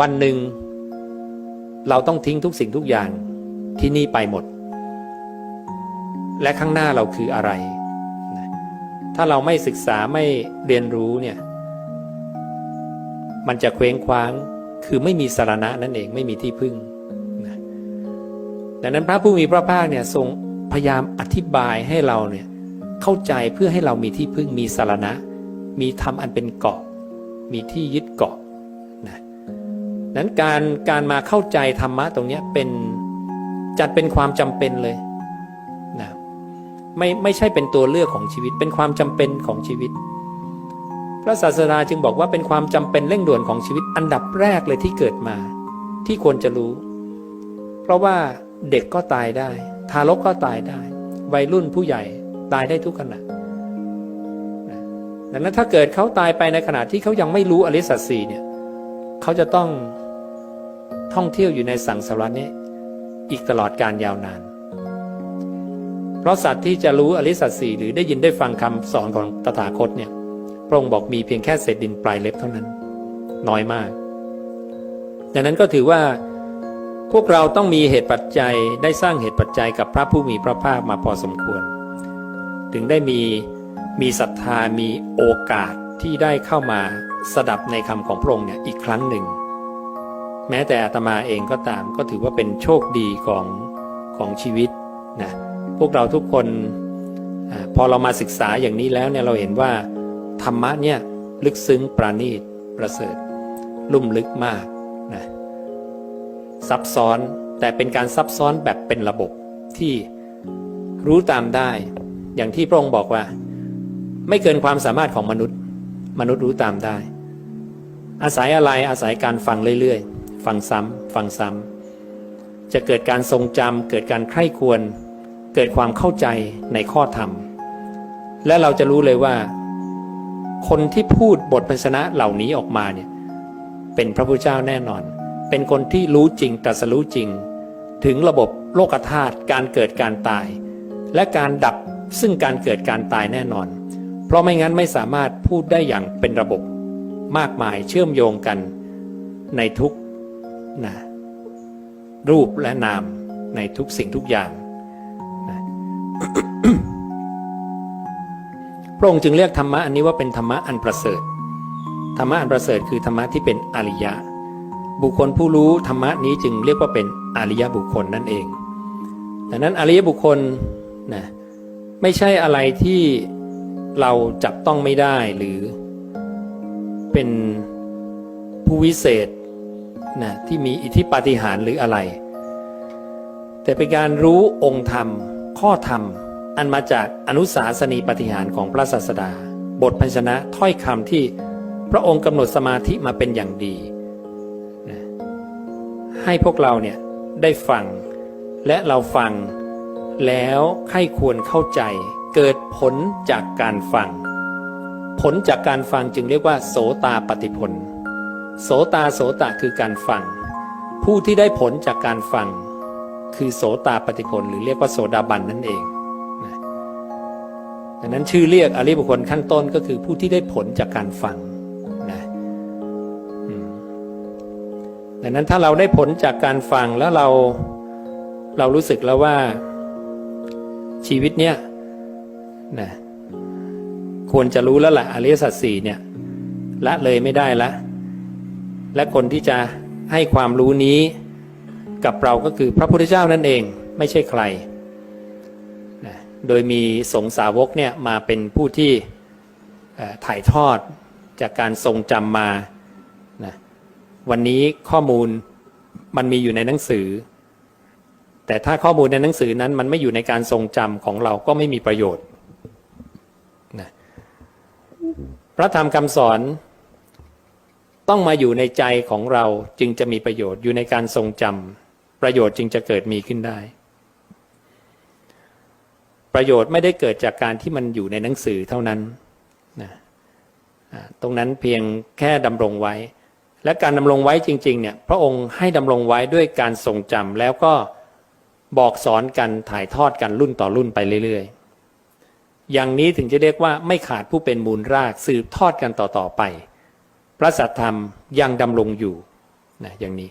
วันหนึ่ง เราต้องทิ้งทุกสิ่งทุกอย่างที่นี่ไปหมด และข้างหน้าเราคืออะไร ถ้าเราไม่ศึกษาไม่เรียนรู้เนี่ย มันจะเคว้งคว้าง คือไม่มีสารณะนั่นเองไม่มีที่พึ่งดังนั้นพระผู้มีพระภาคเนี่ยทรงพยายามอธิบายให้เราเนี่ยเข้าใจเพื่อให้เรามีที่พึ่งมีสารณะ มีธรรมอันเป็นเกาะ มีที่ยึดเกาะ นั้นการการมาเข้าใจธรรมะตรงนี้เป็นจัดเป็นความจำเป็นเลยนะไม่ไม่ใช่เป็นตัวเลือกของชีวิต เป็นความจำเป็นของชีวิต พระศาสดาจึงบอกว่าเป็นความจำเป็นเร่งด่วนของชีวิตอันดับแรกเลยที่เกิดมา ที่ควรจะรู้ เพราะว่าเด็กก็ตายได้ ทารกก็ตายได้ วัยรุ่นผู้ใหญ่ตายได้ทุกขณะนะดังนั้นถ้าเกิดเขาตายไปในขณะที่เขายังไม่รู้อริสัจสี่เนี่ยเขาจะต้อง ท่องเที่ยวอยู่ในสังสารวัฏนี้ อีกตลอดการยาวนาน เพราะสัตว์ที่จะรู้อริสัจสี่หรือได้ยินได้ฟังคำสอนของตถาคตเนี่ยพระองค์บอกมีเพียงแค่เศษดินปลายเล็บเท่านั้น น้อยมากดังนั้นก็ถือว่าพวกเราต้องมีเหตุปัจจัยได้สร้างเหตุปัจจัยกับพระผู้มีพระภาคมาพอสมควร ถึงได้มีมีศรัทธามีโอกาสที่ได้เข้ามาสดับในคำของพระองค์เนี่ยอีกครั้งหนึ่ง แม้แต่อาตมาเองก็ตามก็ถือว่าเป็นโชคดีของของชีวิตนะพวกเราทุกคนพอเรามาศึกษาอย่างนี้แล้วเนี่ยเราเห็นว่าธรรมะเนี่ยลึกซึ้งปราณีตประเสริฐ ลุ่มลึกมากนะซับซ้อนแต่เป็นการซับซ้อนแบบเป็นระบบที่รู้ตามได้ อย่างที่พระองค์บอกว่า ไม่เกินความสามารถของมนุษย์ มนุษย์รู้ตามได้ อาศัยอะไรอาศัยการฟังเรื่อยๆ ฟังซ้ำฟังซ้ำจะเกิดการทรงจำเกิดการใคร่ควร เกิดความเข้าใจในข้อธรรม และเราจะรู้เลยว่า คนที่พูดบทพันชนะเหล่านี้ออกมาเนี่ยเป็นพระพุทธเจ้าแน่นอน เป็นคนที่รู้จริงตรัสรู้จริง ถึงระบบโลกธาตุการเกิดการตาย และการดับซึ่งการเกิดการตายแน่นอน เพราะไม่งั้นไม่สามารถพูดได้อย่างเป็นระบบมากมายเชื่อมโยงกันในทุก นะรูปและนามในทุกสิ่งทุกอย่างนะพระองค์จึงเรียกธรรมะอันนี้ว่าเป็นธรรมะอันประเสริฐ ธรรมะอันประเสริฐคือธรรมะที่เป็นอริยะ บุคคลผู้รู้ธรรมะนี้จึงเรียกว่าเป็นอริยบุคคลนั่นเองดังนั้นอริยบุคคลนะไม่ใช่อะไรที่เราจับต้องไม่ได้หรือเป็นผู้วิเศษ นะที่มีอิทธิปาฏิหาริย์หรืออะไร แต่เป็นการรู้องค์ธรรม ข้อธรรม อันมาจากอนุสาสนีปฏิหารของพระศาสดา บทพันชนะถ้อยคำที่พระองค์กำหนดสมาธิมาเป็นอย่างดีนะให้พวกเราเนี่ยได้ฟังและเราฟังแล้วใครควรเข้าใจ เกิดผลจากการฟัง ผลจากการฟังจึงเรียกว่า โสตาปฏิผล โสตาโสตะคือการฟัง ผู้ที่ได้ผลจากการฟัง คือโสตาปฏิผลหรือเรียกว่าโสดาบันนั่นเองดังนั้นชื่อเรียกอริบุคคลขั้นต้นก็คือผู้ที่ได้ผลจากการฟังนะดังนั้นถ้าเราได้ผลจากการฟังแล้วเราเรารู้สึกแล้วว่าชีวิตเนี้ยนะควรจะรู้แล้วแหละอริยสัจสี่เนี่ยละเลยไม่ได้ละ และคนที่จะให้ความรู้นี้กับเราก็คือพระพุทธเจ้านั่นเองไม่ใช่ใครนะโดยมีสงสาวกเนี่ยมาเป็นผู้ที่ถ่ายทอดจากการทรงจำมานะวันนี้ข้อมูลมันมีอยู่ในหนังสือ แต่ถ้าข้อมูลในหนังสือนั้นมันไม่อยู่ในการทรงจำของเราก็ไม่มีประโยชน์นะพระธรรมคำสอน ต้องมาอยู่ในใจของเราจึงจะมีประโยชน์อยู่ในการทรงจำประโยชน์จึงจะเกิดมีขึ้นได้ ประโยชน์ไม่ได้เกิดจากการที่มันอยู่ในหนังสือเท่านั้นนะตรงนั้นเพียงแค่ดำรงไว้ และการดำรงไว้จริงๆเนี่ยพระองค์ให้ดำรงไว้ด้วยการทรงจำแล้วก็บอกสอนกันถ่ายทอดกันรุ่นต่อรุ่นไปเรื่อยๆ อย่างนี้ถึงจะเรียกว่าไม่ขาดผู้เป็นมูลรากสืบทอดกันต่อๆไป พระสัทธรรมยังดำรงอยู่นะอย่างนี้